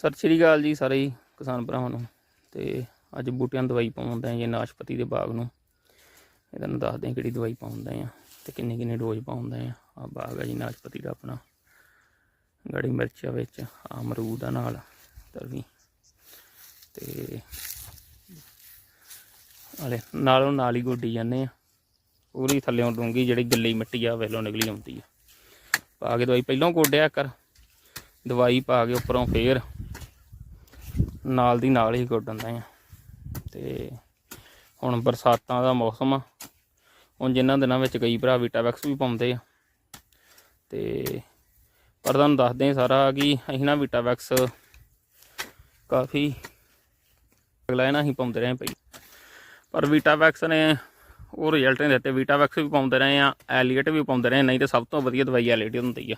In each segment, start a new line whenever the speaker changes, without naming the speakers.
ਸਤਿ ਸ਼੍ਰੀ ਅਕਾਲ ਜੀ ਸਾਰੇ ਕਿਸਾਨ ਭਰਾਵਾਂ ਨੂੰ। ਤੇ ਅੱਜ ਬੂਟਿਆਂ ਨੂੰ ਦਵਾਈ ਪਾਉਂਦੇ ਆ ਜੇ, ਨਾਸ਼ਪਤੀ ਦੇ ਬਾਗ ਨੂੰ। ਇਹ ਤੁਹਾਨੂੰ ਦੱਸਦੇ ਆ ਕਿਹੜੀ ਦਵਾਈ ਪਾਉਂਦੇ ਆ ਤੇ ਕਿੰਨੇ ਕਿੰਨੇ ਡੋਜ਼ ਪਾਉਂਦੇ ਆ ਆ ਬਾਗ ਆ ਜੀ, ਨਾਸ਼ਪਤੀ ਦਾ ਆਪਣਾ। ਗੜੀ ਮਿਰਚਾਂ ਵਿੱਚ ਆ ਅਮਰੂਦ ਆ ਨਾਲ ਤਰਵੀ ਤੇ ਆਲੇ ਨਾਲੋਂ ਨਾਲ ਹੀ ਗੋਡੀ ਜਾਂਦੇ ਆ ਪੂਰੀ ਥੱਲੇੋਂ ਡੂੰਗੀ ਜਿਹੜੀ ਗਿੱਲੀ ਮਿੱਟੀ ਆ ਵੇਲੋਂ ਨਿਕਲੀ ਆਉਂਦੀ ਆ। ਪਾ ਕੇ ਦਵਾਈ ਪਹਿਲਾਂ ਗੋਡਿਆ ਕਰ। ਦਵਾਈ ਪਾ ਕੇ ਉੱਪਰੋਂ ਫੇਰ ਨਾਲ ਦੀ ਨਾਲ ਹੀ ਗੁੱਡ ਦਿੰਦਾ ਆ। ਤੇ ਹੁਣ ਬਰਸਾਤਾਂ ਦਾ ਮੌਸਮ ਆ। ਹੁਣ ਜਿਨ੍ਹਾਂ ਦਿਨਾਂ ਵਿੱਚ ਕਈ ਭਰਾ ਵੀਟਾਵੈਕਸ ਵੀ ਪਾਉਂਦੇ ਆ। ਤੇ ਪਰ ਤੁਹਾਨੂੰ ਦੱਸਦੇ ਹਾਂ ਸਾਰਾ ਕਿ ਅਸੀਂ ਨਾ ਵੀਟਾਵੈਕਸ ਕਾਫੀ ਅਗਲਾ ਇਹਨਾਂ ਹੀ ਪਾਉਂਦੇ ਰਹੇ ਪਹਿਲਾਂ ਪਰ ਵੀਟਾਵੈਕਸ ਨੇ ਉਹ ਰਿਜ਼ਲਟ ਨਹੀਂ ਦਿੱਤੇ। ਵੀਟਾਵੈਕਸ ਵੀ ਪਾਉਂਦੇ ਰਹੇ ਆ ਐਲੀਏਟ ਵੀ ਪਾਉਂਦੇ ਰਹੇ, ਨਹੀਂ ਤੇ ਸਭ ਤੋਂ ਵਧੀਆ ਦਵਾਈ ਐਲੀਏਟ ਹੁੰਦੀ ਆ।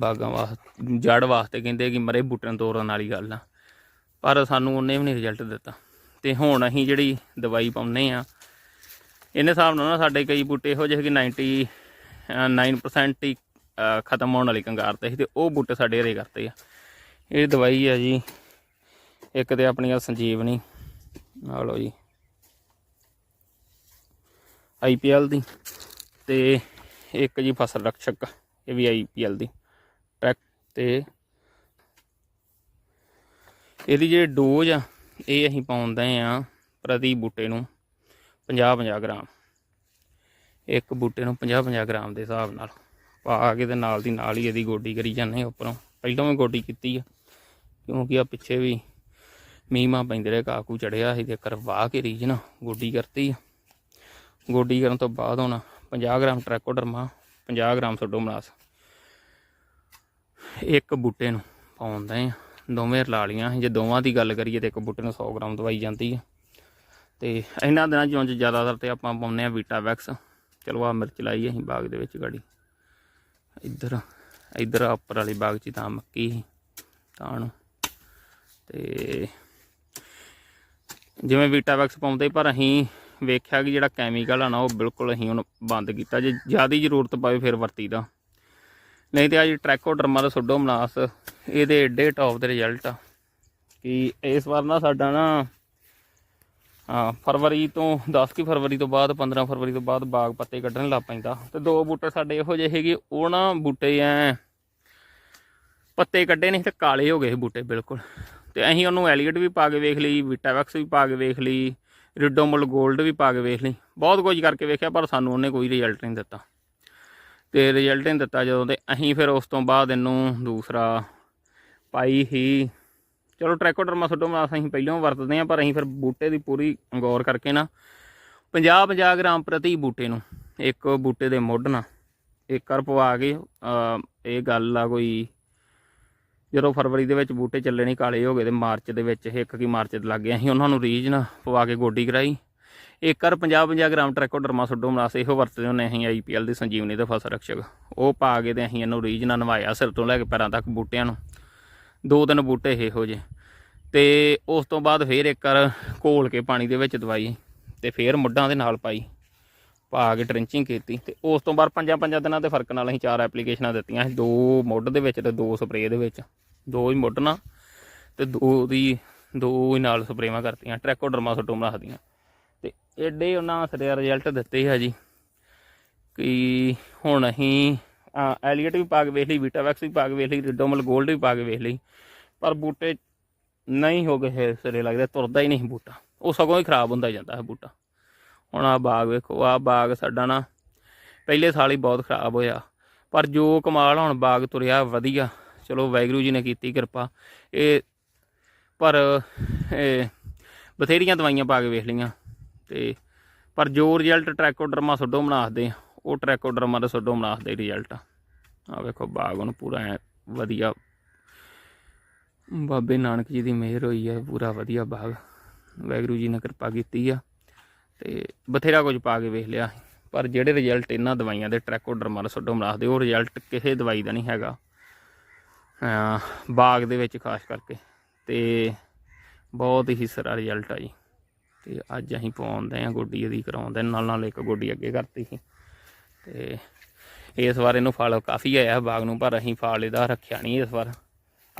ਬਾਗਾਂ ਵਾਸਤੇ ਜੜ ਵਾਸਤੇ ਕਹਿੰਦੇ ਕਿ ਮਰੇ ਬੂਟੇ ਨੂੰ ਤੋੜਨ ਵਾਲੀ ਗੱਲ ਆ। ਪਰ ਸਾਨੂੰ ਉਹਨੇ ਵੀ ਨਹੀਂ ਰਿਜ਼ਲਟ ਦਿੱਤਾ। ਤੇ ਹੁਣ ਅਸੀਂ ਜਿਹੜੀ ਦਵਾਈ ਪਾਉਂਦੇ ਆ ਇਹਨੇ ਹਿਸਾਬ ਨਾਲ ਨਾ ਸਾਡੇ ਕਈ ਬੂਟੇ ਇਹੋ ਜਿਹੇ ਕਿ 99% ਹੀ ਖਤਮ ਹੋਣ ਵਾਲੀ ਕੰਗਾਰ ਤੇ ਸੀ ਤੇ ਉਹ ਬੂਟੇ ਸਾਡੇ ਹਰੇ ਕਰਤੇ ਆ। ਇਹ ਦਵਾਈ ਆ ਜੀ, ਇੱਕ ਤੇ ਆਪਣੀ ਆ ਸੰਜੀਵਨੀ ਆ ਲਓ ਜੀ। ਆਈਪੀਐਲ ਦੀ ਤੇ ਇੱਕ ਜੀ ਫਸਲ ਰਕਸ਼ਕ ਇਹ ਵੀ ਆਈਪੀਐਲ ਦੀ। ਤੇ ਇਹਦੀ ਜਿਹੜੀ ਡੋਜ਼ ਆ, ਇਹ ਅਸੀਂ ਪਾਉਂਦੇ ਆ ਪ੍ਰਤੀ ਬੂਟੇ ਨੂੰ 50 50 ਗ੍ਰਾਮ। ਇੱਕ ਬੂਟੇ ਨੂੰ 50 50 ਗ੍ਰਾਮ ਦੇ ਹਿਸਾਬ ਨਾਲ। ਪਾ ਕੇ ਤੇ ਨਾਲ ਦੀ ਨਾਲ ਹੀ ਇਹਦੀ ਗੋਡੀ ਕਰੀ ਜਾਂਦੇ ਆ ਉੱਪਰੋਂ। ਪਹਿਲਾਂ ਵੀ ਗੋਡੀ ਕੀਤੀ ਆ, ਕਿਉਂਕਿ ਆ ਪਿੱਛੇ ਵੀ ਮੀਂਹਾਂ ਪੈਂਦੇ ਰਹੇ, ਕਾਕੂ ਚੜਿਆ ਸੀ ਤੇ ਕਰਵਾ ਕੇ ਰੀਜ ਨਾ ਗੋਡੀ ਕਰਤੀ ਆ। ਗੋਡੀ ਕਰਨ ਤੋਂ ਬਾਅਦ ਹੁਣ 50 ਗ੍ਰਾਮ ਟ੍ਰੈਕੋਡਰਮਾ 50 ਗ੍ਰਾਮ ਸੋਡੋਮਨਾਸ ਇੱਕ ਬੂਟੇ ਨੂੰ ਪਾਉਂਦੇ ਆ। ਦੋਵੇਂ ਰਲਾ ਲੀਆਂ ਜੇ ਦੋਵਾਂ ਦੀ ਗੱਲ ਕਰੀਏ ਤੇ ਇੱਕ ਬੂਟੇ ਨੂੰ 100 ਗ੍ਰਾਮ ਦਵਾਈ ਜਾਂਦੀ ਆ। ਤੇ ਇਹਨਾਂ ਦਿਨਾਂ ਚੋਂ ਜ਼ਿਆਦਾਤਰ ਤੇ ਆਪਾਂ ਪਾਉਂਦੇ ਆ ਵੀਟਾਵੈਕਸ ਚਲੋ ਆ ਮਿਰਚ ਲਾਈ ਅਸੀਂ ਬਾਗ ਦੇ ਵਿੱਚ ਗਾੜੀ। ਇੱਧਰ ਇੱਧਰ ਉੱਪਰ ਵਾਲੀ ਬਾਗ 'ਚ ਤਾਂ ਮੱਕੀ ਸੀ ਤਾਂ ਨੂੰ ਤੇ ਜਿਵੇਂ ਵੀਟਾਵੈਕਸ ਪਾਉਂਦੇ, ਪਰ ਅਸੀਂ ਵੇਖਿਆ ਕਿ ਜਿਹੜਾ ਕੈਮੀਕਲ ਆ ਨਾ, ਉਹ ਬਿਲਕੁਲ ਅਸੀਂ ਹੁਣ ਬੰਦ ਕੀਤਾ। ਜੇ ਜ਼ਿਆਦਾ ਜ਼ਰੂਰਤ ਪਵੇ ਫਿਰ ਵਰਤੀ ਦਾ ਨਹੀਂ ਤੇ ਅੱਜ ਟਰੈਕੋ ਟ੍ਰੈਕੋਡਰਮਾ ਦਾ ਸੋਡੋਮਨਾਸ ਇਹਦੇ ਏਡੇ ਟੌਪ ਦੇ ਰਿਜ਼ਲਟ ਆ। ਕਿ ਇਸ ਵਾਰ ਨਾ ਸਾਡਾ ਨਾ, ਹਾਂ, ਫਰਵਰੀ ਤੋਂ 10 ਕੀ ਫਰਵਰੀ ਤੋਂ ਬਾਅਦ 15 ਫਰਵਰੀ ਤੋਂ ਬਾਅਦ ਬਾਗ ਪੱਤੇ ਕੱਢਣ ਲੱਗ ਪੈਂਦਾ। ਤੇ ਦੋ ਬੂਟੇ ਸਾਡੇ ਇਹੋ ਜਿਹੇ ਹੈਗੇ ਉਹ ਨਾ ਬੂਟੇ ਐ ਪੱਤੇ ਕੱਢੇ ਨਹੀਂ, ਤੇ ਕਾਲੇ ਹੋ ਗਏ ਸੀ ਬੂਟੇ, ਬਿਲਕੁਲ। ਤੇ ਅਸੀਂ ਉਹਨੂੰ ਐਲੀਅਟ ਵੀ ਪਾ ਕੇ ਵੇਖ ਲਈ ਵਿਟਾਵੈਕਸ ਵੀ ਪਾ ਕੇ ਵੇਖ ਲਈ ਰਿਡੋਮਲ 골ਡ ਵੀ ਪਾ ਕੇ ਵੇਖ ਲਈ। ਬਹੁਤ ਕੁਝ ਕਰਕੇ ਵੇਖਿਆ, ਪਰ ਸਾਨੂੰ ਉਹਨੇ ਕੋਈ ਰਿਜ਼ਲਟ ਨਹੀਂ ਦਿੱਤਾ। ਤੇ ਰਿਜ਼ਲਟ ਨਹੀਂ ਦਿੱਤਾ ਜਦੋਂ ਤੇ ਅਸੀਂ ਫਿਰ ਉਸ ਤੋਂ ਬਾਅਦ ਇਹਨੂੰ ਦੂਸਰਾ ਪਾਈ ਹੀ। ਚਲੋ ਟ੍ਰੈਕੋਡਰਮਾ ਸੋਡੋਮਨਾਸ ਅਸੀਂ ਪਹਿਲਾਂ ਵਰਤਦੇ ਹਾਂ, ਪਰ ਅਸੀਂ ਫਿਰ ਬੂਟੇ ਦੀ ਪੂਰੀ ਗੌਰ ਕਰਕੇ ਨਾ 50 50 ਗ੍ਰਾਮ ਪ੍ਰਤੀ ਬੂਟੇ ਨੂੰ, ਇੱਕ ਬੂਟੇ ਦੇ ਮੁੱਢ ਨਾਲ। ਇੱਕ ਕਰ ਪਵਾ ਕੇ ਇਹ ਗੱਲ ਆ ਕੋਈ, ਜਦੋਂ ਫਰਵਰੀ ਦੇ ਵਿੱਚ ਬੂਟੇ ਚੱਲੇ ਨਹੀਂ ਕਾਲੇ ਹੋ ਗਏ ਤੇ ਮਾਰਚ ਦੇ ਵਿੱਚ ਇੱਕ ਕੀ ਮਾਰਚ ਦੇ ਲੱਗ ਗਏ, ਅਸੀਂ ਉਹਨਾਂ ਨੂੰ ਰੀਜ ਨਾ ਪਵਾ ਕੇ ਗੋਡੀ ਕਰਾਈ। ਇੱਕ ਕਰ 50 50 ਗ੍ਰਾਮ ਟ੍ਰੈਕੋਡਰਮਾ ਸੋਡੋਮਨਾਸ ਇਹੋ ਵਰਤਦੇ ਹੁੰਦੇ ਅਸੀਂ ਆਈਪੀਐਲ ਦੀ ਸੰਜੀਵਨੀ ਤੇ ਫਸਲ ਰਕਸ਼ਕ ਉਹ ਪਾ ਕੇ ਤੇ ਅਸੀਂ ਇਹਨੂੰ ਰੀਜ ਨਾਲ ਨਵਾਇਆ ਸਿਰ ਤੋਂ ਲੈ ਕੇ ਪੈਰਾਂ ਤੱਕ ਬੂਟਿਆਂ ਨੂੰ। ਦੋ ਤਿੰਨ ਬੂਟੇ ਇਹੋ ਜੇ ਤੇ ਉਸ ਤੋਂ ਬਾਅਦ ਫੇਰ ਇੱਕ ਵਾਰ ਘੋਲ ਕੇ ਪਾਣੀ ਦੇ ਵਿੱਚ ਦਵਾਈ ਤੇ ਫੇਰ ਮੁੱਢਾਂ ਦੇ ਨਾਲ ਪਾਈ, ਪਾ ਕੇ ਟ੍ਰਿੰਚਿੰਗ ਕੀਤੀ ਤੇ ਉਸ ਤੋਂ ਬਾਅਦ ਪੰਜਾਂ ਪੰਜਾਂ ਦਿਨਾਂ ਦੇ ਫ਼ਰਕ ਨਾਲ ਅਸੀਂ ਚਾਰ ਐਪਲੀਕੇਸ਼ਨਾਂ ਦਿੱਤੀਆਂ। ਸੀ ਦੋ ਮੁੱਢ ਦੇ ਵਿੱਚ ਤੇ ਦੋ ਸਪਰੇਅ ਦੇ ਵਿੱਚ। ਦੋ ਹੀ ਮੁੱਢ ਨਾਲ ਤੇ ਦੋ ਦੀ, ਦੋ ਹੀ ਨਾਲ ਸਪਰੇਵਾਂ ਕਰਤੀਆਂ, ਟ੍ਰੈਕੋਡਰਮਾ ਸਟੋਮਾ ਦੀਆਂ। ਤੇ ਐਡੇ ਉਹਨਾਂ ਸਿਰੇ ਰਿਜ਼ਲਟ ਦਿੱਤੇ ਹੈ ਜੀ ਕਿ ਹੁਣ ਅਸੀਂ ਐਲੀਅਟ ਵੀ ਪਾ ਕੇ ਵੇਖ ਲਈ ਵੀਟਾਵੈਕਸ ਵੀ ਪਾ ਕੇ ਵੇਖ ਲਈ ਰਿਡੋਮਲ 골ਡ ਵੀ ਪਾ ਕੇ ਵੇਖ ਲਈ। ਪਰ ਬੂਟੇ ਨਹੀਂ ਹੋ ਗਏ ਹੈ ਸਿਰੇ ਲੱਗਦਾ, ਤੁਰਦਾ ਹੀ ਨਹੀਂ ਬੂਟਾ। ਉਹ ਸਗੋਂ ਹੀ ਖਰਾਬ ਹੁੰਦਾ ਜਾਂਦਾ ਹੈ ਬੂਟਾ। ਹੁਣ ਆ ਬਾਗ ਵੇਖੋ ਆ ਬਾਗ ਸਾਡਾ ਨਾ ਪਹਿਲੇ ਸਾਲ ਹੀ ਬਹੁਤ ਖਰਾਬ ਹੋਇਆ। ਪਰ ਜੋ ਕਮਾਲ ਹੁਣ ਬਾਗ ਤੁਰਿਆ ਵਧੀਆ। ਚਲੋ ਵਾਹਿਗੁਰੂ ਜੀ ਨੇ ਕੀਤੀ ਕਿਰਪਾ। ਇਹ ਪਰ ਬਥੇਰੀਆਂ ਦਵਾਈਆਂ ਪਾ ਕੇ ਵੇਖ ਲਈਆਂ। ਤੇ ਪਰ ਜੋ ਰਿਜ਼ਲਟ ਟ੍ਰੈਕੋਡਰਮਾ ਸੋਡੋਮਨਾਸ ਦੇ ਉਹ ਟਰੈਕੋਡਰਮਾ ਦਾ ਸੋਡੋ ਦੇ ਰਿਜ਼ਲਟ ਆ ਆਹ ਵੇਖੋ, ਬਾਗ ਹੁਣ ਪੂਰਾ ਐਂ ਵਧੀਆ। ਬਾਬੇ ਨਾਨਕ ਜੀ ਦੀ ਮਿਹਰ ਹੋਈ ਹੈ ਪੂਰਾ ਵਧੀਆ ਬਾਗ। ਵਾਹਿਗੁਰੂ ਜੀ ਨੇ ਕਿਰਪਾ ਕੀਤੀ ਆ ਤੇ ਬਥੇਰਾ ਕੁਝ ਪਾ ਕੇ ਵੇਖ ਲਿਆ। ਪਰ ਜਿਹੜੇ ਰਿਜ਼ਲਟ ਇਹਨਾਂ ਦਵਾਈਆਂ ਦੇ ਟ੍ਰੈਕੋਡਰਮਾ ਦਾ ਸੋਡੋਮਨਾਸ ਦੇ ਉਹ ਰਿਜ਼ਲਟ ਕਿਸੇ ਦਵਾਈ ਦਾ ਨਹੀਂ ਹੈਗਾ। ਬਾਗ ਦੇ ਵਿੱਚ ਖਾਸ ਕਰਕੇ। ਤੇ ਬਹੁਤ ਹੀ ਸਰਾ ਰਿਜ਼ਲਟ ਆ ਜੀ। ਤੇ ਅੱਜ ਅਸੀਂ ਪਵਾਉਂਦੇ ਆ ਗੋਡੀ ਇਹਦੀ ਕਰਾਉਂਦੇ ਨਾਲ ਨਾਲ ਇੱਕ ਗੋਡੀ ਅੱਗੇ ਕਰਤੀ ਸੀ। ਤੇ ਇਸ ਵਾਰ ਇਹਨੂੰ ਫਲ ਕਾਫੀ ਆਇਆ ਬਾਗ ਨੂੰ, ਪਰ ਅਸੀਂ ਫਲ ਇਹਦਾ ਰੱਖਿਆ ਨਹੀਂ ਇਸ ਵਾਰ।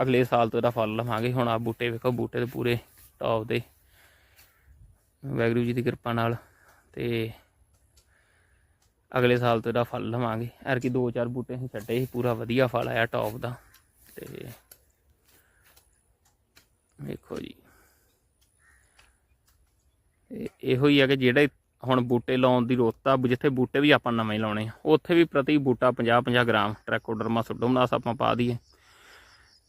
ਅਗਲੇ ਸਾਲ ਤੋਂ ਇਹਦਾ ਫਲ ਲਵਾਂਗੇ। ਹੁਣ ਆ ਬੂਟੇ ਵੇਖੋ, ਬੂਟੇ ਤੇ ਪੂਰੇ ਟੌਪ ਦੇ। ਵੈਗਰੂ ਜੀ ਦੀ ਕਿਰਪਾ ਨਾਲ ਤੇ ਅਗਲੇ ਸਾਲ ਤੋਂ ਇਹਦਾ ਫਲ ਲਵਾਂਗੇ। ਐਰਕੀ ਦੋ ਚਾਰ ਬੂਟੇ ਅਸੀਂ ਛੱਡੇ ਸੀ, ਪੂਰਾ ਵਧੀਆ ਫਲ ਆਇਆ ਟੌਪ ਦਾ। ਤੇ ਵੇਖੋ ਜੀ। ਇਹੋ ਹੀ ਆ ਕਿ ਜਿਹੜੇ ਹੁਣ ਬੂਟੇ ਲਾਉਣ ਦੀ ਰੋਤ ਆ ਜਿੱਥੇ ਬੂਟੇ ਵੀ ਆਪਾਂ ਨਵੇਂ ਲਾਉਣੇ ਆ, ਉੱਥੇ ਵੀ ਪ੍ਰਤੀ ਬੂਟਾ 50 50 ਗ੍ਰਾਮ ਟਰੈਕੋਡਰਮਾ ਸੁਡੋਮਨਾਸ ਆਪਾਂ ਪਾ ਦਈਏ।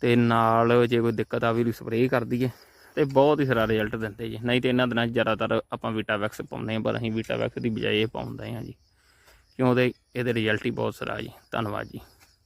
ਤੇ ਨਾਲ ਜੇ ਕੋਈ ਦਿੱਕਤ ਆਵੇ ਵੀ ਸਪਰੇਅ ਕਰ ਦਈਏ, ਤੇ ਬਹੁਤ ਹੀ ਸਾਰਾ ਰਿਜ਼ਲਟ ਦਿੰਦੇ ਜੀ। ਨਹੀਂ ਤੇ ਇਹਨਾਂ ਦਿਨਾਂ 'ਚ ਜ਼ਿਆਦਾਤਰ ਆਪਾਂ ਵੀਟਾਵੈਕਸ ਪਾਉਂਦੇ ਆ ਪਰ ਅਸੀਂ ਵੀਟਾਵੈਕਸ ਦੀ ਬਜਾਏ ਇਹ ਪਾਉਂਦੇ ਆ ਜੀ। ਕਿਉਂ ਉਹਦੇ ਇਹਦੇ ਰਿਜ਼ਲਟ ਹੀ ਬਹੁਤ ਸਾਰਾ ਜੀ। ਧੰਨਵਾਦ ਜੀ।